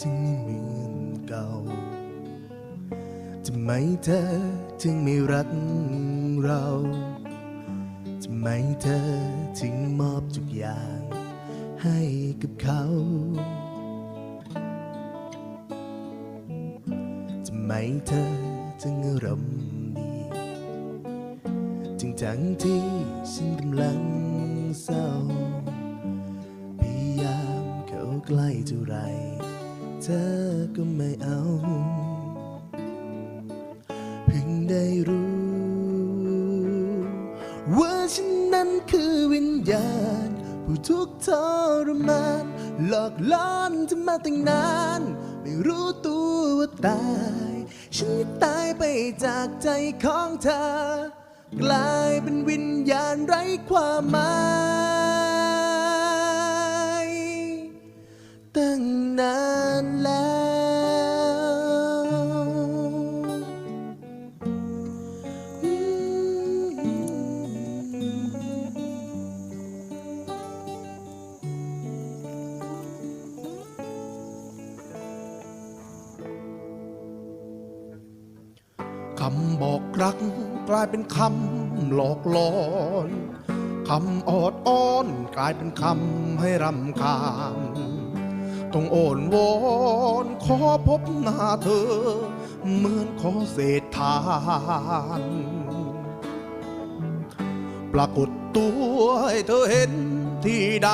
จึงไม่เหมือนเก่าทำไมเธอจึงไม่รักเราทำไมเธอจึงมอบทุกอย่างให้กับเขาทำไมเธอจึงอารมณ์ดีจึงทั้งที่ฉันกำลังเศร้าพยายามเข้าใกล้เท่าไร ธอก็ไม่เอา เพิ่งได้รู้ ว่าฉันนั้นคือวิญญาณ ผู้ทุกข์ทรมานหลอกล่อนเธอมาตั้งนาน ไม่รู้ตัวว่าตาย ฉันตายไปจากใจของเธอ กลายเป็นวิญญาณไร้ความหมาย แล้ว คำบอกรักกลายเป็นคำหลอกลอนคำออดอ้อนกลายเป็นคำให้รำคาญ ต้องโอนวอนขอพบหน้าเธอ เหมือนขอเศษทาน ปรากฏตัวให้เธอเห็นที่ใด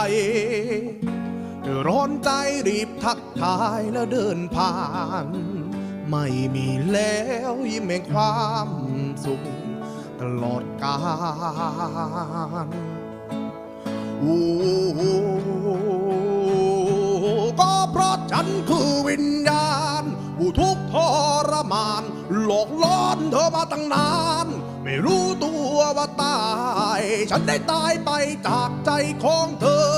ร้อนใจรีบทักทายแล้วเดินผ่าน ไม่มีแล้วยิ้มแห่งความสุขตลอดกาล นคือวิญญาณ ผู้ทุกข์ทรมาน หลอกล่อนเธอมาตั้งนาน ไม่รู้ตัวว่าตาย ฉันได้ตายไปจากใจของเธอ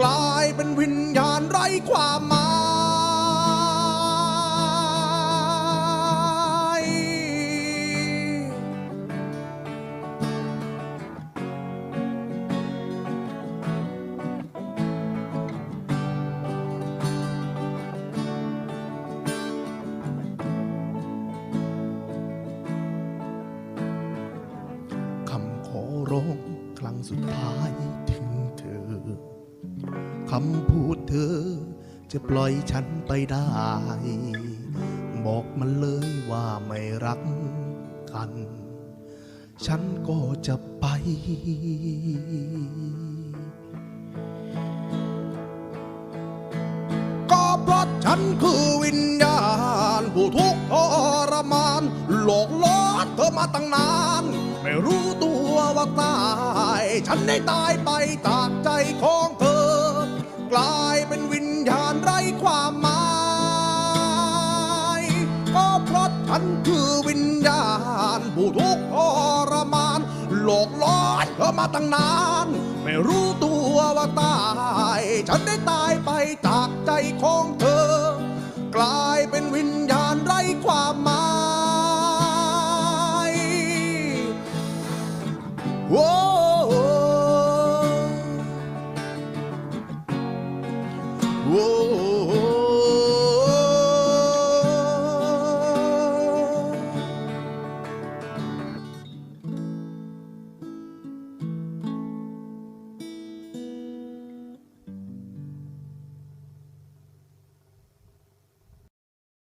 กลายเป็นวิญญาณไร้ความหมาย ร้องครั้งสุดท้ายถึงเธอคำพูดเธอจะปล่อยฉันไปได้ บอกมันเลยว่าไม่รักกัน ฉันก็จะไป ก็เพราะฉันคือวิญญาณ ผู้ทุกข์ทรมาน หลอกล่อเธอมาตั้งนาน ไม่รู้ตัวว่าตาย ฉันได้ตายไปจากใจของเธอ กลายเป็นวิญญาณไร้ความหมายก็เพราะฉันคือวิญญาณผู้ทุกข์ทรมาน หลอกล่อเธอมาตั้งนาน ไม่รู้ตัวว่าตาย ฉันได้ตายไปจากใจของเธอ โ